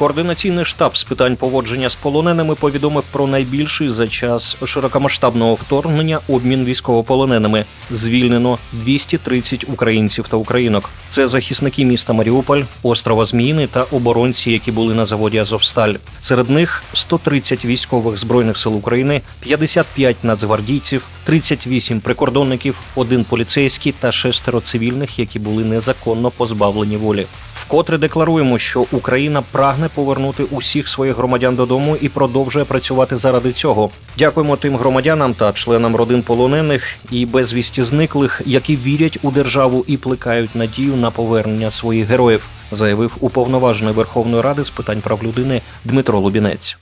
Координаційний штаб з питань поводження з полоненими повідомив про найбільший за час широкомасштабного вторгнення обмін військовополоненими. Звільнено 230 українців та українок. Це захисники міста Маріуполь, острова Зміїни та оборонці, які були на заводі Азовсталь. Серед них 130 військових збройних сил України, 55 нацгвардійців, 38 прикордонників, один поліцейський та шестеро цивільних, які були незаконно позбавлені волі. Вкотре декларуємо, що Україна прагне повернути усіх своїх громадян додому і продовжує працювати заради цього. Дякуємо тим громадянам та членам родин полонених і безвісті зниклих, які вірять у державу і плекають надію на повернення своїх героїв, заявив уповноважений Верховної Ради з питань прав людини Дмитро Лубінець.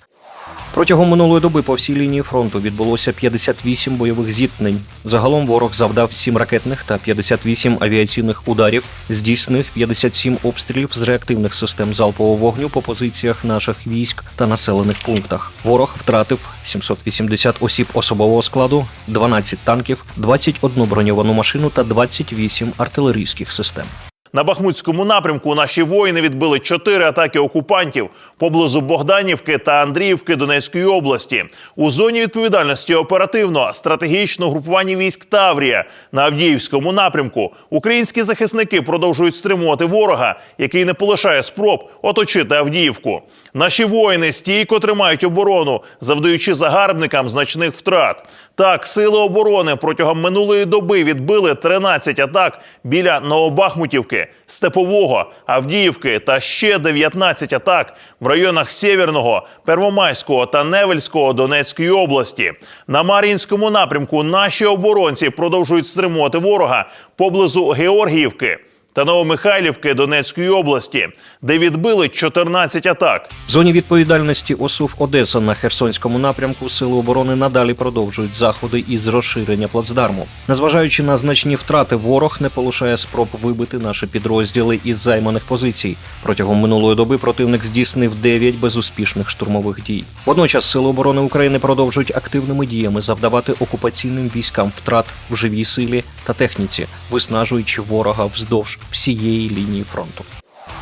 Протягом минулої доби по всій лінії фронту відбулося 58 бойових зіткнень. Загалом ворог завдав 7 ракетних та 58 авіаційних ударів, здійснив 57 обстрілів з реактивних систем залпового вогню по позиціях наших військ та населених пунктах. Ворог втратив 780 осіб особового складу, 12 танків, 21 броньовану машину та 28 артилерійських систем. На Бахмутському напрямку наші воїни відбили чотири атаки окупантів поблизу Богданівки та Андріївки Донецької області. У зоні відповідальності оперативно стратегічного групування військ Таврія на Авдіївському напрямку. Українські захисники продовжують стримувати ворога, який не полишає спроб оточити Авдіївку. Наші воїни стійко тримають оборону, завдаючи загарбникам значних втрат. Так, сили оборони протягом минулої доби відбили 13 атак біля Новобахмутівки, Степового, Авдіївки та ще 19 атак в районах Сєвєрного, Первомайського та Невельського Донецької області. На Мар'їнському напрямку наші оборонці продовжують стримувати ворога поблизу Георгіївки та Новомихайлівки Донецької області, де відбили 14 атак. В зоні відповідальності ОСУВ Одеса на Херсонському напрямку сили оборони надалі продовжують заходи із розширення плацдарму. Незважаючи на значні втрати, ворог не полишає спроб вибити наші підрозділи із займаних позицій. Протягом минулої доби противник здійснив 9 безуспішних штурмових дій. Водночас сили оборони України продовжують активними діями завдавати окупаційним військам втрат в живій силі та техніці, виснажуючи ворога вздовж всієї лінії фронту.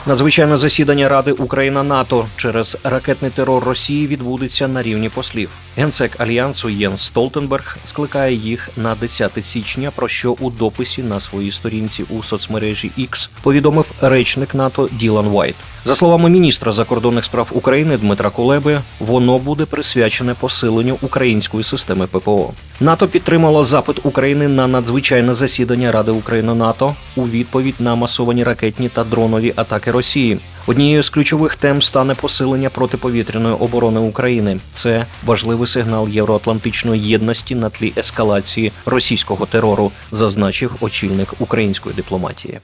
Надзвичайне засідання Ради Україна НАТО через ракетний терор Росії відбудеться на рівні послів. Генсек альянсу Єнс Столтенберг скликає їх на 10 січня. Про що у дописі на своїй сторінці у соцмережі X повідомив речник НАТО Ділан Вайт. За словами міністра закордонних справ України Дмитра Кулеби, воно буде присвячене посиленню української системи ППО. НАТО підтримало запит України на надзвичайне засідання Ради України НАТО у відповідь на масовані ракетні та дронові атаки Росії. Однією з ключових тем стане посилення протиповітряної оборони України. Це важливий сигнал євроатлантичної єдності на тлі ескалації російського терору, зазначив очільник української дипломатії.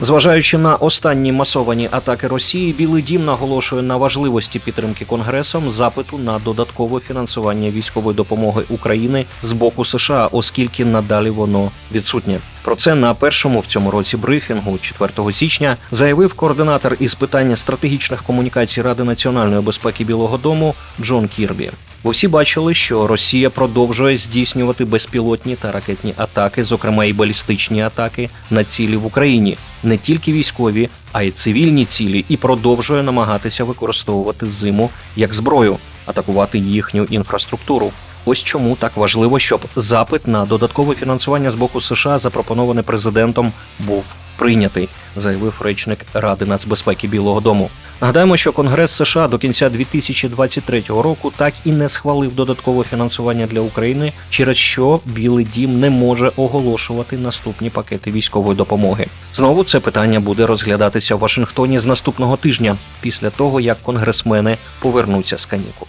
Зважаючи на останні масовані атаки Росії, Білий Дім наголошує на важливості підтримки Конгресом запиту на додаткове фінансування військової допомоги України з боку США, оскільки надалі воно відсутнє. Про це на першому в цьому році брифінгу 4 січня заявив координатор із питання стратегічних комунікацій Ради національної безпеки Білого Дому Джон Кірбі. Бо всі бачили, що Росія продовжує здійснювати безпілотні та ракетні атаки, зокрема і балістичні атаки на цілі в Україні, не тільки військові, а й цивільні цілі, і продовжує намагатися використовувати зиму як зброю, атакувати їхню інфраструктуру. Ось чому так важливо, щоб запит на додаткове фінансування з боку США, запропонований президентом, був прийнятий, заявив речник Ради нацбезпеки Білого Дому. Нагадаємо, що Конгрес США до кінця 2023 року так і не схвалив додаткове фінансування для України, через що Білий Дім не може оголошувати наступні пакети військової допомоги. Знову це питання буде розглядатися в Вашингтоні з наступного тижня, після того як конгресмени повернуться з канікул.